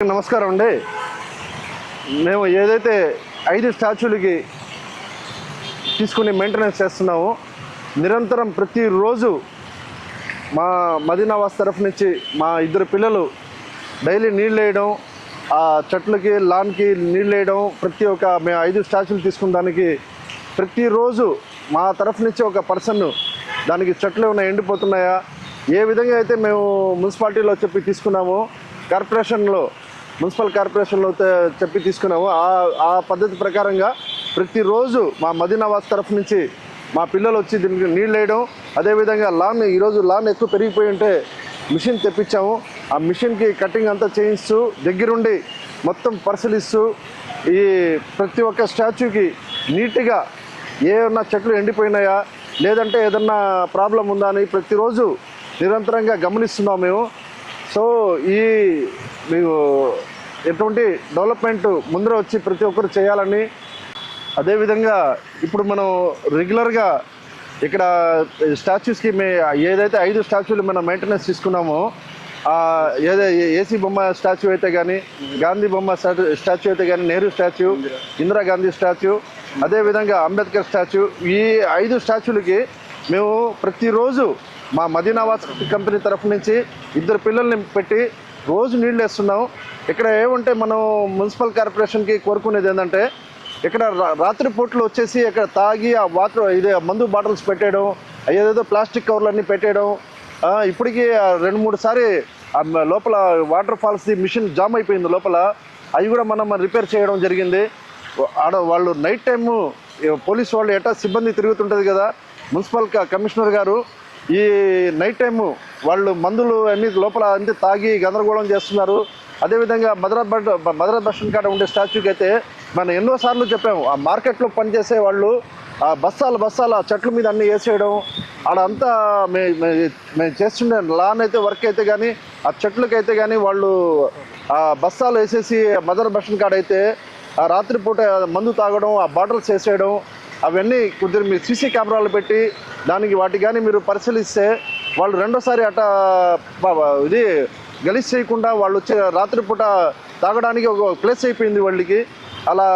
నమస్కారం అండి. మేము ఏదైతే ఐదు స్టాచ్యూలకి తీసుకుని మెయింటెనెన్స్ చేస్తున్నామో నిరంతరం ప్రతిరోజు మా మదీనావాస్ తరఫు నుంచి మా ఇద్దరు పిల్లలు డైలీ నీళ్ళు వేయడం ఆ చెట్లకి లాన్కి నీళ్ళు వేయడం ప్రతి ఒక్క మేము ఐదు స్టాచ్యూలు తీసుకున్న దానికి ప్రతిరోజు మా తరఫు నుంచి ఒక పర్సన్ దానికి చెట్లు ఏమైనా ఎండిపోతున్నాయా ఏ విధంగా అయితే మేము మున్సిపాలిటీలో చెప్పి తీసుకున్నామో కార్పొరేషన్లో మున్సిపల్ కార్పొరేషన్లో చెప్పి తీసుకున్నాము. ఆ ఆ పద్ధతి ప్రకారంగా ప్రతిరోజు మా మదీనావాస్ తరఫు నుంచి మా పిల్లలు వచ్చి దీనికి నీళ్ళు వేయడం అదేవిధంగా లాన్ ఈరోజు లాన్ ఎక్కువ పెరిగిపోయి ఉంటే మిషన్ తెప్పించాము. ఆ మిషన్కి కటింగ్ అంతా చేయిస్తూ దగ్గరుండి మొత్తం పరిశీలిస్తూ ఈ ప్రతి ఒక్క స్టాచ్యూకి నీట్గా ఏమన్నా చెట్లు ఎండిపోయినాయా లేదంటే ఏదన్నా ప్రాబ్లం ఉందా అని ప్రతిరోజు నిరంతరంగా గమనిస్తున్నాం మేము. సో ఈ మీకు ఎటువంటి డెవలప్మెంట్ ముందర వచ్చి ప్రతి ఒక్కరు చేయాలని అదేవిధంగా ఇప్పుడు మనం రెగ్యులర్గా ఇక్కడ స్టాచ్యూస్కి మే ఏదైతే ఐదు స్టాచ్యూలు మనం మెయింటెనెన్స్ తీసుకున్నామో ఆ, ఏదో ఏసీ బొమ్మ స్టాచ్యూ అయితే కానీ గాంధీ బొమ్మ స్టాచ్యూ స్టాచ్యూ అయితే కానీ నెహ్రూ స్టాచ్యూ ఇందిరాగాంధీ స్టాచ్యూ అదేవిధంగా అంబేద్కర్ స్టాచ్యూ ఈ ఐదు స్టాచ్యూలకి మేము ప్రతిరోజు మా మదీనావాస్ కంపెనీ తరఫు నుంచి ఇద్దరు పిల్లల్ని పెట్టి రోజు నీళ్ళు వేస్తున్నాం. ఇక్కడ ఏమంటే మనం మున్సిపల్ కార్పొరేషన్కి కోరుకునేది ఏంటంటే ఇక్కడ రాత్రి పూట్లు వచ్చేసి ఇక్కడ తాగి ఆ వాటర్ ఇదే మందు బాటిల్స్ పెట్టేయడం ఏదేదో ప్లాస్టిక్ కవర్లన్నీ పెట్టేయడం ఇప్పటికీ ఆ రెండు మూడు సారి లోపల వాటర్ ఫాల్స్ మిషన్ జామ్ అయిపోయింది లోపల. అవి కూడా మనం రిపేర్ చేయడం జరిగింది. ఆడ వాళ్ళు నైట్ టైము పోలీస్ వాళ్ళు ఎటా సిబ్బంది తిరుగుతుంటుంది కదా మున్సిపల్ కమిషనర్ గారు ఈ నైట్ టైము వాళ్ళు మందులు అన్ని లోపల అంతే తాగి గందరగోళం చేస్తున్నారు. అదేవిధంగా మదరాబాద్ మదరాబాద్ బస్ కాడ ఉండే స్టాచ్యూకి అయితే మనం ఎన్నోసార్లు చెప్పాము ఆ మార్కెట్లో పనిచేసే వాళ్ళు ఆ బస్తాలు బస్తాలు ఆ చెట్ల మీద అన్ని వేసేయడం ఆడంతా మే మే- మేము చేస్తుండే లాన్ అయితే వర్క్ అయితే కానీ ఆ చెట్లకైతే కానీ వాళ్ళు ఆ బస్తాలు వేసేసి మదర్ బస్ కాడ అయితే ఆ రాత్రిపూట మందు తాగడం ఆ బాటిల్స్ వేసేయడం అవన్నీ కొద్దిగా మీరు సీసీ కెమెరాలు పెట్టి దానికి వాటి కానీ మీరు పరిశీలిస్తే వాళ్ళు రెండోసారి అట ఇది గలీజ్ చేయకుండా వాళ్ళు వచ్చే రాత్రిపూట తాగడానికి ఒక ప్లేస్ అయిపోయింది వాళ్ళకి. అలా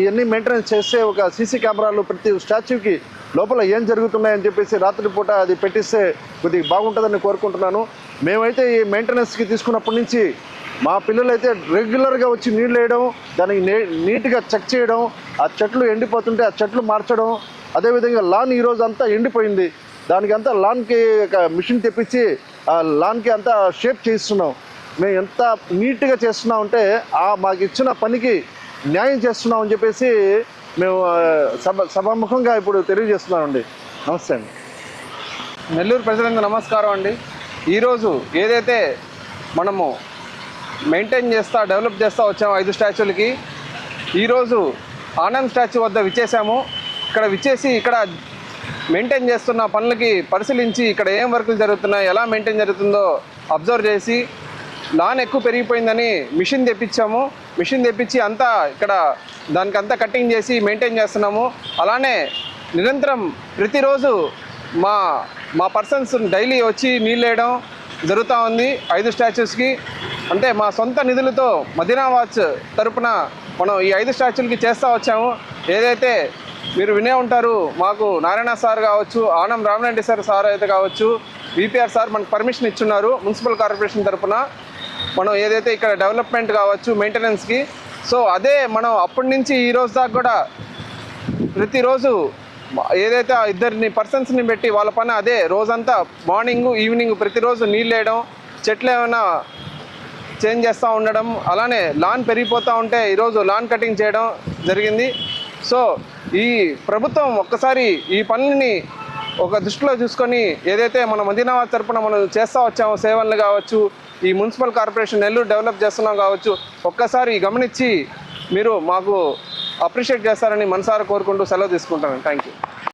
ఇవన్నీ మెయింటెనెన్స్ చేస్తే ఒక సీసీ కెమెరాలు ప్రతి స్టాచ్యూకి లోపల ఏం జరుగుతున్నాయని చెప్పేసి రాత్రిపూట అది పెట్టిస్తే కొద్దిగా బాగుంటుందని కోరుకుంటున్నాను. మేమైతే ఈ మెయింటెనెన్స్కి తీసుకున్నప్పటి నుంచి మా పిల్లలు అయితే రెగ్యులర్గా వచ్చి నీళ్ళు వేయడం దానికి నీ నీట్గా చెక్ చేయడం ఆ చెట్లు ఎండిపోతుంటే ఆ చెట్లు మార్చడం అదేవిధంగా లాన్ ఈరోజు అంతా ఎండిపోయింది. దానికి అంతా లాన్కి ఒక మిషన్ తెప్పించి ఆ లాన్కి అంతా షేప్ చేయిస్తున్నాం. మేము ఎంత నీట్గా చేస్తున్నాం అంటే ఆ మాకు ఇచ్చిన పనికి న్యాయం చేస్తున్నాం అని చెప్పేసి మేము సభ సభాముఖంగా ఇప్పుడు తెలియజేస్తున్నామండి. నమస్తే అండి. నెల్లూరు ప్రజలందరూ నమస్కారం అండి. ఈరోజు ఏదైతే మనము మెయింటైన్ చేస్తా డెవలప్ చేస్తా వచ్చాము ఐదు స్టాచ్యూలకి ఈరోజు ఆనంద్ స్టాచ్యూ వద్ద విచ్చేసాము ఇక్కడ విచ్చేసి ఇక్కడ మెయింటైన్ చేస్తున్న పనులకి పరిశీలించి ఇక్కడ ఏం వర్కులు జరుగుతున్నాయి ఎలా మెయింటైన్ జరుగుతుందో అబ్జర్వ్ చేసి లాన్ ఎక్కువ పెరిగిపోయిందని మిషన్ తెప్పించాము. మిషన్ తెప్పించి అంతా ఇక్కడ దానికంతా కట్టింగ్ చేసి మెయింటైన్ చేస్తున్నాము. అలానే నిరంతరం ప్రతిరోజు మా మా పర్సన్స్ డైలీ వచ్చి నీళ్ళు వేయడం జరుగుతూ ఉంది ఐదు స్టాచ్యూస్కి. అంటే మా సొంత నిధులతో మదీనా వాచ్ తరపున మనం ఈ ఐదు స్టాచ్యూలకి చేస్తూ వచ్చాము. ఏదైతే మీరు వినే ఉంటారు. మాకు నారాయణ సార్ కావచ్చు ఆనం రామరెడ్డి సార్ సార్ అయితే కావచ్చు విపిఆర్ సార్ మనకు పర్మిషన్ ఇచ్చున్నారు మున్సిపల్ కార్పొరేషన్ తరపున. మనం ఏదైతే ఇక్కడ డెవలప్మెంట్ కావచ్చు మెయింటెనెన్స్కి సో అదే మనం అప్పటి నుంచి ఈ రోజు దాకా కూడా ప్రతిరోజు ఏదైతే ఆ ఇద్దరిని పర్సన్స్ని పెట్టి వాళ్ళ పని అదే రోజంతా మార్నింగ్ ఈవినింగ్ ప్రతిరోజు నీళ్ళు వేయడం చెట్లు ఏమైనా చేంజ్ చేస్తూ ఉండడం అలానే లాన్ పెరిగిపోతూ ఉంటే ఈరోజు లాన్ కటింగ్ చేయడం జరిగింది. సో ఈ ప్రభుత్వం ఒక్కసారి ఈ పనులని ఒక దృష్టిలో చూసుకొని ఏదైతే మన మదీనాబాద్ తరపున మనం చేస్తూ వచ్చామో సేవలు కావచ్చు ఈ మున్సిపల్ కార్పొరేషన్ నెల్లూరు డెవలప్ చేస్తున్నాం కావచ్చు ఒక్కసారి గమనించి మీరు మాకు అప్రిషియేట్ చేస్తారని మనసారా కోరుకుంటూ సెలవు తీసుకుంటాను. Thank you